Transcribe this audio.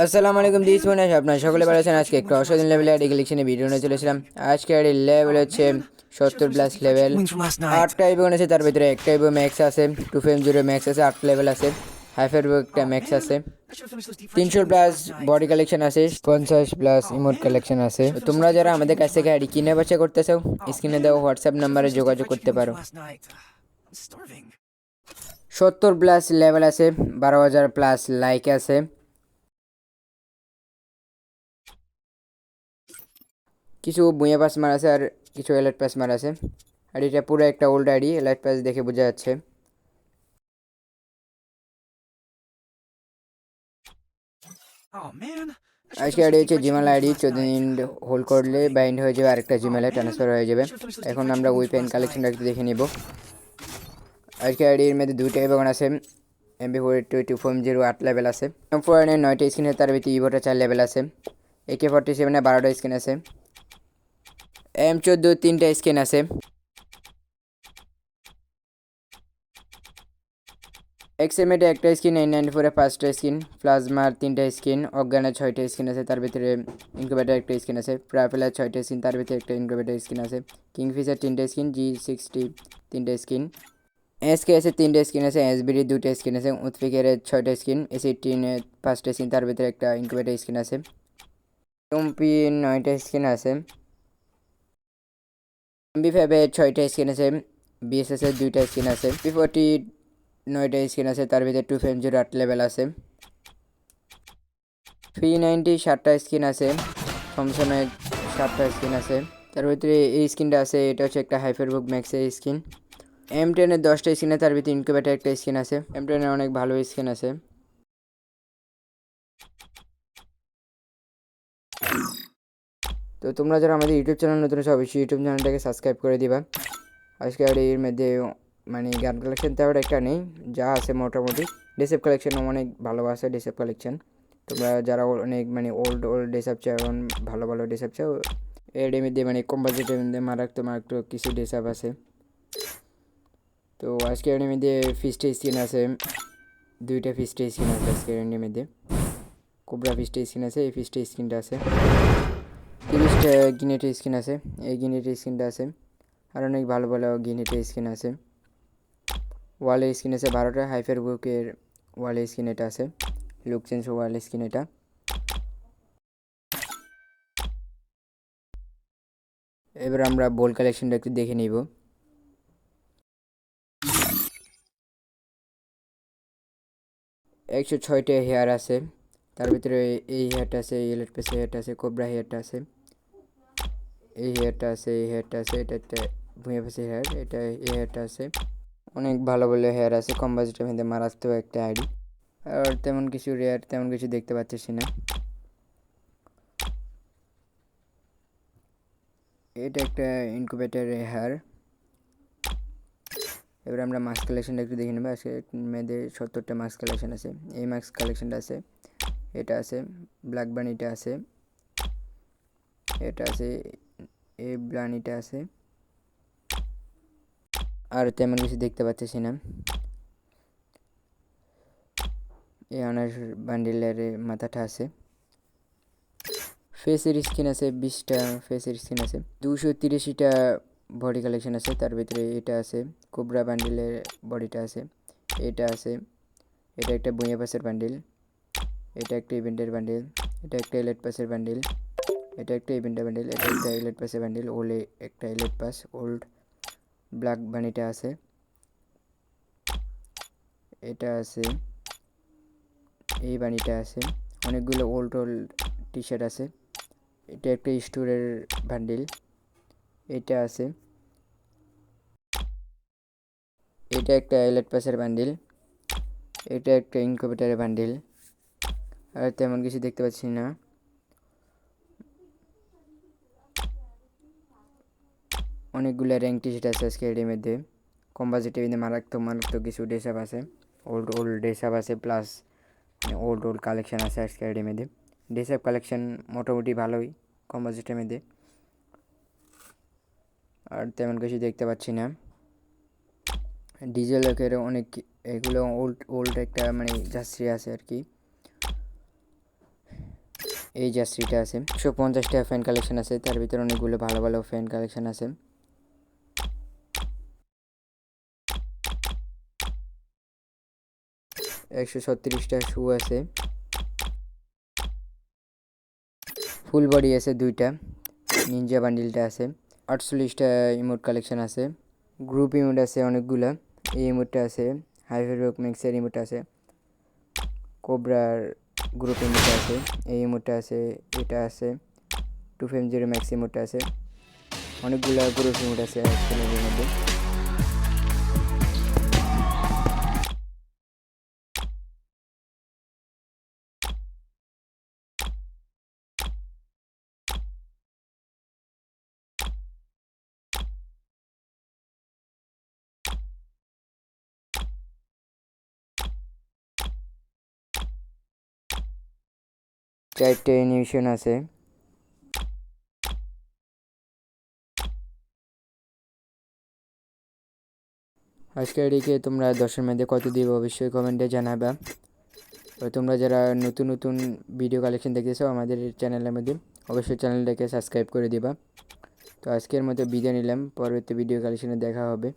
আসসালামু আলাইকুম দিস মনে আছে আপনার সকলে ভালো আছেন। আজকে একটু অসাধারণ লেভেলে আইডি কালেকশনে ভিডিও নিয়ে চলেছিলাম আজকে আইডি লেভেল হচ্ছে সত্তর প্লাস লেভেল আটটা ইভেন আছে তার ভিতরে একটা ইভো ম্যাক্স আছে টু ফেম জিরো ম্যাক্স আছে আট লেভেল আছে হাইফার একটা ম্যাক্স আছে। তিনশো প্লাস বডি কালেকশন আছে পঞ্চাশ প্লাস ইমোট কালেকশন আছে। তোমরা যারা আমাদের কাছ থেকে আইডি কিনে বাচ্চা করতে চাও স্ক্রিনে দেওয়া হোয়াটসঅ্যাপ নাম্বারে যোগাযোগ করতে পারো. সত্তর প্লাস লেভেল আছে বারো হাজার প্লাস লাইক আছে। কিছু বুঁয়ে পাস মার আছে আর কিছু এলাইট পাস মার আছে আর এটা পুরো একটা ওল্ড আইডি এলাইট পাস দেখে বোঝা যাচ্ছে। Oh আজকে আইডি হচ্ছে জিমেল আইডি চোদ্দ দিন হোল্ড করলে বাইন্ড হয়ে যাবে আরেকটা জিমেলে ট্রান্সফার হয়ে যাবে। এখন আমরা উইপেন কালেকশনটা একটু দেখে নিব। আজকে আইডির মধ্যে দুইটা এবং আছে। MB four two two four zero আট লেভেল আছে। এম ফোর এর নয়টা স্ক্রিনে তার ভিতরে ইভোটা চার লেভেল আছে। এ একে ফর্টি সেভেনে বারোটা স্ক্রিন আছে। এম চোদ্দ তিনটা স্ক্রিন আছে এক্সএমএটে একটা স্কিন এইট নাইনটি ফোরে পাঁচটা স্কিন প্লাজমার তিনটা স্কিন অজ্ঞানের ছয়টা স্কিন আছে, তার ভিতরে ইনকুবেটার একটা স্কিন আছে প্রাফেলার ছয়টা স্কিন তার ভিতরে একটা ইনকুবেটার স্কিন আছে কিংফিশার তিনটা স্কিন জি সিক্সটি তিনটা স্কিন এসকে এসে তিনটে স্কিন আছে এসবিডির দুটো স্কিন আছে উৎফিকের ছয়টা স্কিন এসি টিনের পাঁচটা স্কিন তার ভিতরে একটা ইনকুবেটার স্কিন আছে টুম্পি নয়টা স্কিন আছে এমবি ফাইভের ছয়টা স্ক্রিন আছে বিএসএস এর দুইটা স্কিন আছে। পি ফোরটি নয়টা স্ক্রিন আছে, তার ভিতরে টু ফেম জিরো আট লেভেল আছে। থ্রি নাইনটি সাতটা স্ক্রিন আছে থমসনের সাতটা স্ক্রিন আছে। তার ভিতরে এই স্ক্রিনটা আছে, এটা হচ্ছে একটা হাইফের বুক ম্যাক্সের স্ক্রিন এম টেনের দশটা আছে তার ভিতরে ইনকুবেটার একটা স্ক্রিন আছে। এম টেনের অনেক ভালো স্ক্রিন আছে। তো তোমরা যারা আমাদের ইউটিউব চ্যানেল নতুন আছে, অবশ্যই ইউটিউব চ্যানেলটাকে সাবস্ক্রাইব করে দিবা। আজকে আর এর মধ্যে মানে গান কালেকশন তেমন একটা নেই, যা আছে মোটামুটি। ডেসেপ কালেকশন অনেক ভালো আছে ডেসেপ কালেকশন তোমরা যারা অনেক মানে ওল্ড ওল্ড ডেসেপ চাও, এবং ভালো ভালো ডেসেপ চাও, এর মধ্যে মানে কম বাজেটের মধ্যে মারাত্মক মারাত্মক কিছু ডেসেপ আছে। তো আজকে এর মধ্যে ফিস্টে স্কিন আছে। দুইটা ফিস্টে স্কিন আছে আজকে এর মধ্যে। কোবরা ফিস্টে স্কিন আছে, এই ফিস্টে স্কিনটা আছে। তিরিশটা গিনেটের স্কিন আছে। এই গিনেটের স্কিনটা আছে। আর অনেক ভালো ভালো গিনেটের স্কিন আছে। ওয়ালের স্কিন আছে বারোটা, হাইফার বুকের ওয়ালের স্কিন এটা আছে। লুক চেঞ্জ ওয়ালের স্কিন এটা। এবার আমরা বল কালেকশনটা একটু দেখে নিব। একশো ছয়টা হেয়ার আছে। তার ভিতরে এই হেয়ারটা আছে ইলেট পেসে হেয়ারটা আছে, কোবরা হেয়ারটা আছে। এই হেয়ারটা আছে, এই হেয়ারটা আছে এটা একটা ভুঁয়ে পেসে হেয়ার এটা এই হেয়ারটা আছে। অনেক ভালো ভালো হেয়ার আছে, কম বাজেটের মধ্যে মারাত্মক একটা আইডি। আর তেমন কিছু রেয়ার তেমন কিছু দেখতে পাচ্ছি না। এটা একটা ইনকুবেটার হেয়ার এবার আমরা মাস্ক কালেকশনটা একটু দেখে নেব। আজকে মেয়েদের সত্তরটা মাস্ক কালেকশন আছে। এই মাস্ক কালেকশনটা আছে, এটা আছে ব্ল্যাক বানিটা আছে, এটা আছে এই ব্লানিটা আছে। আর তেমন কিছু দেখতে পাচ্ছি না। এই অনার বান্ডিলের মাথাটা আছে। ফেসের স্কিন আছে বিশটা, ফেসের স্কিন আছে। দুশো তিরিশিটা বডি কালেকশন আছে, তার ভিতরে এটা আছে, কোবরা বান্ডিলের বডিটা আছে, এটা আছে, এটা একটা বুঁয়ে পাসের বান্ডিল, এটা একটা ইভেন্টের বান্ডিল, এটা একটা এলেট পাসের বান্ডিল। এটা একটা ইভেন্টের বান্ডিল এটা একটা এলেট পাসের বান্ডিল ওলে একটা এলেট পাস ওল্ড ব্ল্যাক বানিটা আছে। এটা আছে, এই বানিটা আছে, অনেকগুলো ওল্ড ওল্ড টি শার্ট আছে। এটা একটা স্টোরের বান্ডিল এটা আছে। এটা একটা এলেট পাসের বান্ডিল এটা একটা ইনকুবেটারের বান্ডিল আর তেমন কিছু দেখতে পাচ্ছি না। অনেকগুলো র্যাঙ্ক টি আছে আজকে এর মধ্যে। কম বাজেটের মধ্যে মারাত্মক মারাত্মক কিছু ড্রেসআপ আছে। ওল্ড ওল্ড ড্রেসআপ আছে প্লাস ওল্ড ওল্ড কালেকশন আছে আজকে এর মধ্যে। ড্রেসআপ কালেকশন মোটামুটি ভালোই, কম বাজেটের মধ্যে। আর তেমন কিছু দেখতে পাচ্ছি না। ডিজেলের অনেক এগুলো ওল্ড ওল্ড একটা মানে জার্সি আছে আর কি। এই জার্সিটা আছে। একশো পঞ্চাশটা ফ্যান কালেকশন আছে, তার ভিতরে অনেকগুলো ভালো ভালো ফ্যান কালেকশন আছে। একশো ছত্রিশটা শু আছে। ফুল বডি আছে দুইটা। নিনজা বান্ডিলটা আছে। আটচল্লিশটা ইমোট কালেকশন আছে। গ্রুপ ইমোট আছে অনেকগুলা। এই ইমোটটা আছে। হাইফেরক ম্যাক্সের ইমোট আছে। কোবরার গ্রুপ ইমোট আছে। এই ইমোটটা আছে। এটা আছে। টু ফেম জিরো ম্যাক্স ইমোটটা আছে। অনেকগুলা গ্রুপ ইমোট আছে মধ্যে। চারটে অ্যানিমেশন আছে। আজকের এদিকে তোমরা দশের মধ্যে কত দিব অবশ্যই কমেন্টে জানাবা। তোমরা যারা নতুন নতুন ভিডিও কালেকশন দেখতেছো আমাদের চ্যানেলের মধ্যে, অবশ্যই চ্যানেলটাকে সাবস্ক্রাইব করে দিবা। তো আজকের মতো বিদায় নিলাম, পরবর্তী ভিডিও কালেকশনে দেখা হবে।